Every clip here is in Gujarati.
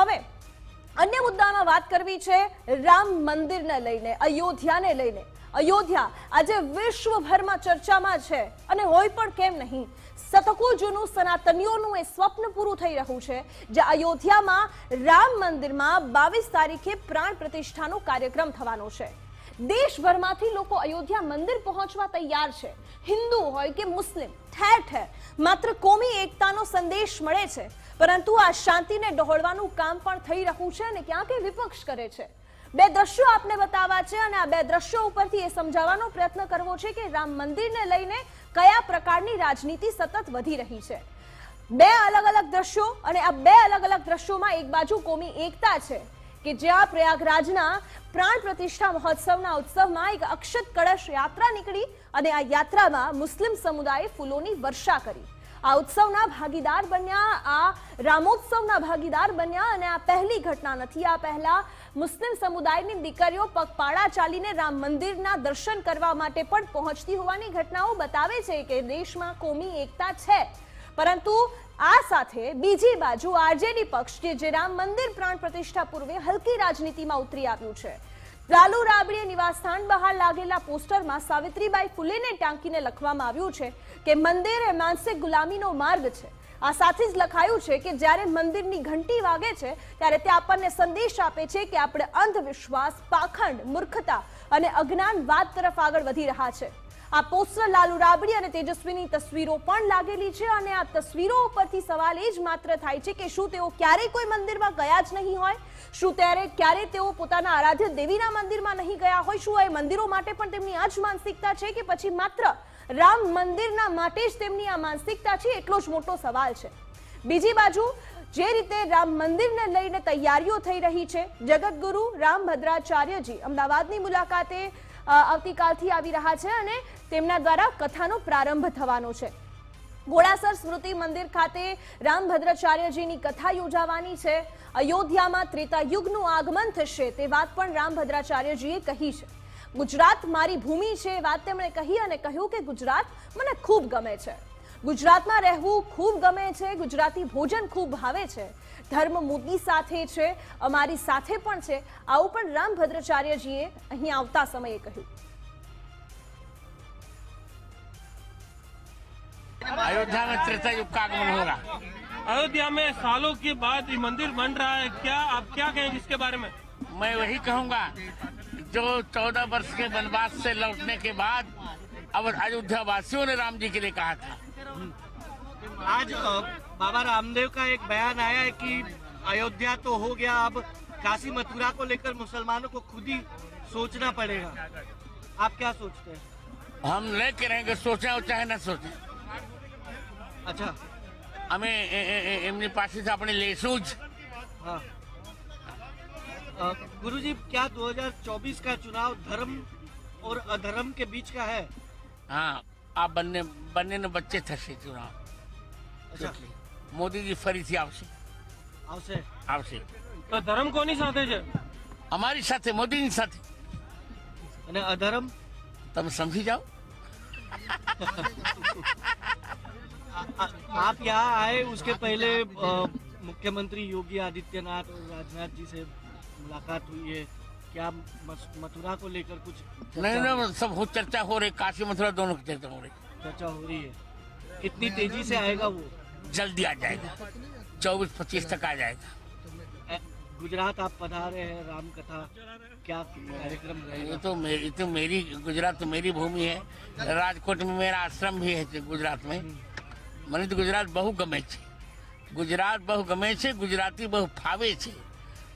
હવે અન્ય મુદ્દામાં વાત કરવી છે રામ મંદિરને લઈને, અયોધ્યાને લઈને. અયોધ્યા આજે વિશ્વભરમાં ચર્ચામાં છે અને હોય પણ કેમ નહીં? શતકો જૂનું સનાતનીઓનું એ સ્વપ્ન પૂરું થઈ રહ્યું છે જે અયોધ્યામાં રામ મંદિરમાં બાવીસ તારીખે પ્રાણ પ્રતિષ્ઠાનો કાર્યક્રમ થવાનો છે. દેશભરમાંથી લોકો અયોધ્યા મંદિર પહોંચવા તૈયાર છે. હિન્દુ હોય કે મુસ્લિમ ઠેર ઠેર માત્ર કોમી એકતાનો સંદેશ મળે છે. પરંતુ આ શાંતિને ડહોળવાનું કામ પણ થઈ રહ્યું છે અને ક્યાંક એ વિપક્ષ કરે છે. બે દ્રશ્યો આપને બતાવવા છે અને આ બે દ્રશ્યો ઉપરથી એ સમજાવવાનો પ્રયત્ન કરવો છે કે રામ મંદિરને લઈને કયા પ્રકારની રાજનીતિ સતત વધી રહી છે. બે અલગ અલગ દ્રશ્યો અને આ બે અલગ અલગ દ્રશ્યોમાં એક બાજુ કોમી એકતા છે કે જ્યાં પ્રયાગરાજના પ્રાણ પ્રતિષ્ઠા મહોત્સવના ઉત્સવમાં એક અક્ષત કળશ યાત્રા નીકળી અને આ યાત્રામાં મુસ્લિમ સમુદાયે ફૂલોની વર્ષા કરી. આ ઉત્સવના ભાગીદાર બન્યા, આ રામોત્સવના ભાગીદાર બન્યા અને આ પહેલી ઘટના નથી. આ પહેલા મુસ્લિમ સમુદાયની દીકરીઓ પગપાળા ચાલીને રામ મંદિરના દર્શન કરવા માટે પણ પહોંચતી હોવાની ઘટનાઓ બતાવે છે કે દેશમાં કોમી એકતા છે. પરંતુ આ સાથે બીજી બાજુ આરજેડી પક્ષ કે જે રામ મંદિર પ્રાણ પ્રતિષ્ઠા પૂર્વે હલકી રાજનીતિમાં ઉતરી આવ્યું છે. લાલુ રાબડીએ નિવાસસ્થાન બહાર લાગેલા પોસ્ટરમાં સાવિત્રીબાઈ ફુલેને ટાંકીને લખવામાં આવ્યું છે કે મંદિર એ માનસિક ગુલામીનો માર્ગ છે. આ સાથે જ લખાયું છે કે જ્યારે મંદિરની ઘંટી વાગે છે, ત્યારે તે આપણને સંદેશ આપે છે કે આપણે અંધવિશ્વાસ, પાખંડ, મૂર્ખતા અને અજ્ઞાનવાદ તરફ આગળ વધી રહ્યા છે. આ પોસ્ટર લાલુ રાબડી અને તેજસ્વીની તસવીરો પણ લાગેલી છે અને આ તસવીરો ઉપરથી સવાલ એ જ માત્ર થાય છે કે શું તેઓ ક્યારેય કોઈ મંદિરમાં ગયા જ નહીં હોય? શું ત્યારે ક્યારે તેઓ પોતાના આરાધ્ય દેવીના મંદિરમાં નહીં ગયા હોય? શું એ મંદિરો માટે પણ તેમની આ જ માનસિકતા છે કે પછી માત્ર રામ મંદિરના માટે જ તેમની આ માનસિકતા છે? એટલો જ મોટો સવાલ છે. બીજી બાજુ, જે રીતે રામ મંદિરને લઈને તૈયારીઓ થઈ રહી છે જગતગુરુ રામ ભદ્રાચાર્યજી અમદાવાદની મુલાકાતે આવતીકાલથી આવી રહ્યા છે અને તેમના દ્વારા કથાનો પ્રારંભ થવાનો છે. ઘોડાસર સ્મૃતિ મંદિર ખાતે રામભદ્રાચાર્યજીની કથા યોજાવાની છે. અયોધ્યામાં ત્રેતા યુગનું આગમન થશે તે વાત પણ રામભદ્રાચાર્યજીએ કહી છે. ગુજરાત મારી ભૂમિ છે વાત તેમણે કહી અને કહ્યું કે ગુજરાત મને ખૂબ ગમે છે. ગુજરાતમાં રહેવું ખૂબ ગમે છે ગુજરાતી ભોજન ખૂબ ભાવે છે ધર્મ મોદી સાથે છે અમારી સાથે પણ છે આવું પણ રામભદ્રાચાર્યજીએ અહીં આવતા સમયે કહ્યું अयोध्या में त्रेता युग का आगमन होगा अयोध्या में सालों के बाद ये मंदिर बन रहा है क्या आप क्या कहेंगे इसके बारे में मैं वही कहूंगा जो चौदह वर्ष के वनवास से लौटने के बाद अब अयोध्या वासियों ने राम जी के लिए कहा था आज अ, बाबा रामदेव का एक बयान आया है कि अयोध्या तो हो गया अब काशी मथुरा को लेकर मुसलमानों को खुद ही सोचना पड़ेगा आप क्या सोचते हैं हम लेके रहेंगे सोचें और चाहे न सोचें अच्छा અમે એ- એ- એ- એમની પાસેથી આપણે લેશું જ हाँ अ, गुरुजी क्या 2024 का चुनाव धर्म और अधर्म के बीच का है હા આ બંને બંનેને વચ્ચે થશે ચુનાવ अच्छा એટલે મોદીજી ફરીથી આવશે આવશે આવશે तो તો ધર્મ કોની સાથે છે અમારી સાથે મોદીની સાથે અને અધર્મ તમે સમજી જાઓ आ- आप यहाँ आए उसके पहले अ, मुख्यमंत्री योगी आदित्यनाथ और राजनाथ जी से मुलाकात हुई है क्या मस- मथुरा को लेकर कुछ चर्चा, नहीं नहीं सब हो चर्चा हो रही काशी मथुरा दोनों की चर्चा हो रही चर्चा हो रही है कितनी तेजी से आएगा वो जल्दी आ जाएगा चौबीस पच्चीस तक आ जाएगा ए, गुजरात आप पधारे हैं राम कथा क्या कार्यक्रम ये रहेगा तो मेरी तो मेरी गुजरात तो मेरी भूमि है राजकोट में मेरा आश्रम भी है गुजरात में મને તો ગુજરાત બહુ ગમે છે ગુજરાત બહુ ગમે છે ગુજરાતી બહુ ફાવે છે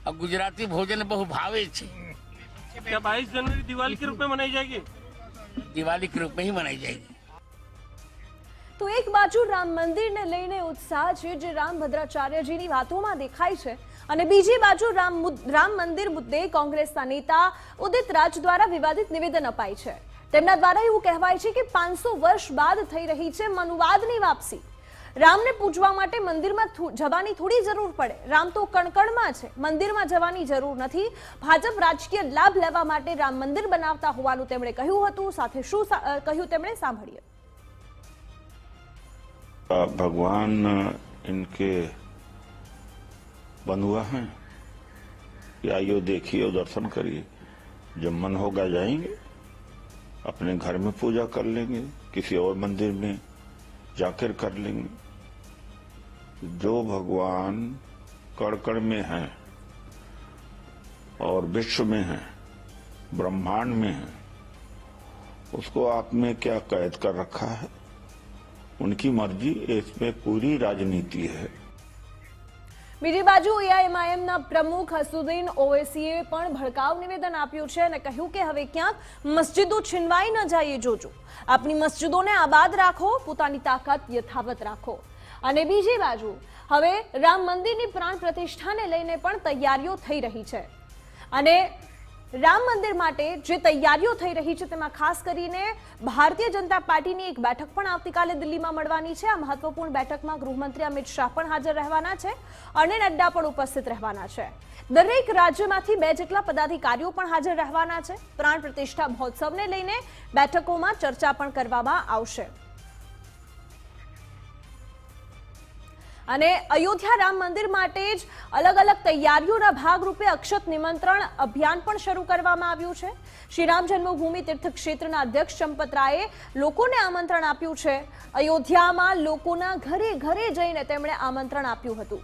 और गुजराती भोजन बहु भावे છે क्या बाईस जनवरी दिवाली के रूप में मनाई जाएगी दिवाली के रूप में ही मनाई जाएगी તો એક બાજુ રામ મંદિરને લઈને ઉત્સાહ છે, જે રામ ભદ્રાચાર્યજીની વાતોમાં દેખાય છે, અને બીજી બાજુ રામ રામ મંદિર મુદ્દે કોંગ્રેસના નેતા ઉદિત રાજ દ્વારા વિવાદિત નિવેદન અપાય છે. તેમના દ્વારા એવું કહેવાય છે કે પાંચસો વર્ષ બાદ થઈ રહી છે મનુવાદની વાપસી. રામને પૂજવા માટે મંદિરમાં જવાની થોડી જરૂર પડે. રામ તો કણકણમાં છે, મંદિરમાં જવાની જરૂર નથી. ભાજપ રાજકીય લાભ લેવા માટે રામ મંદિર બનાવતા હોવાનું તેમણે કહ્યું હતું. સાથે શું કહ્યું તેમણે? સાંભળીએ. भगवान इनके बंद हुआ है। कि आइए देखिए और दर्शन करिए। जब मन होगा जाएँगे, अपने घर में पूजा कर लेंगे, किसी और मंदिर में जाकर कर लेंगे। जो भगवान कण में है, और विश्व में है, ब्रह्मांड में है, उसको आप में क्या कैद कर रखा है? उनकी मर्जी इसमें पूरी राजनीति है બીજી બાજુ એઆઈએમઆઈએમના પ્રમુખ હસુદ્દીન ઓવૈસીએ પણ ભડકાઉ નિવેદન આપ્યું છે અને કહ્યું કે હવે ક્યાંક મસ્જિદો છીનવાઈ ન જાય એ જોજો આપણી મસ્જિદોને આબાદ રાખો પોતાની તાકાત યથાવત રાખો અને બીજી બાજુ હવે રામ મંદિરની પ્રાણ પ્રતિષ્ઠાને લઈને પણ તૈયારીઓ થઈ રહી છે અને રામ મંદિર માટે જે તૈયારીઓ થઈ રહી છે, તેમાં ખાસ કરીને ભારતીય જનતા પાર્ટીની એક બેઠક પણ આવતીકાલે દિલ્હીમાં મળવાની છે. આ મહત્વપૂર્ણ બેઠકમાં ગૃહમંત્રી અમિત શાહ પણ હાજર રહેવાના છે અને નડ્ડા પણ ઉપસ્થિત રહેવાના છે. દરેક રાજ્યમાંથી બે જેટલા પદાધિકારીઓ પણ હાજર રહેવાના છે. પ્રાણ પ્રતિષ્ઠા મહોત્સવને લઈને બેઠકોમાં ચર્ચા પણ કરવામાં આવશે. અને અયોધ્યા રામ મંદિર માટે જ અલગ અલગ તૈયારીઓના ભાગરૂપે અક્ષત નિમંત્રણ અભિયાન પણ શરૂ કરવામાં આવ્યું છે. શ્રી રામ જન્મભૂમિ તીર્થ ક્ષેત્રના અધ્યક્ષ ચંપત રાયે લોકોને આમંત્રણ આપ્યું છે. અયોધ્યામાં લોકોના ઘરે ઘરે જઈને તેમણે આમંત્રણ આપ્યું હતું.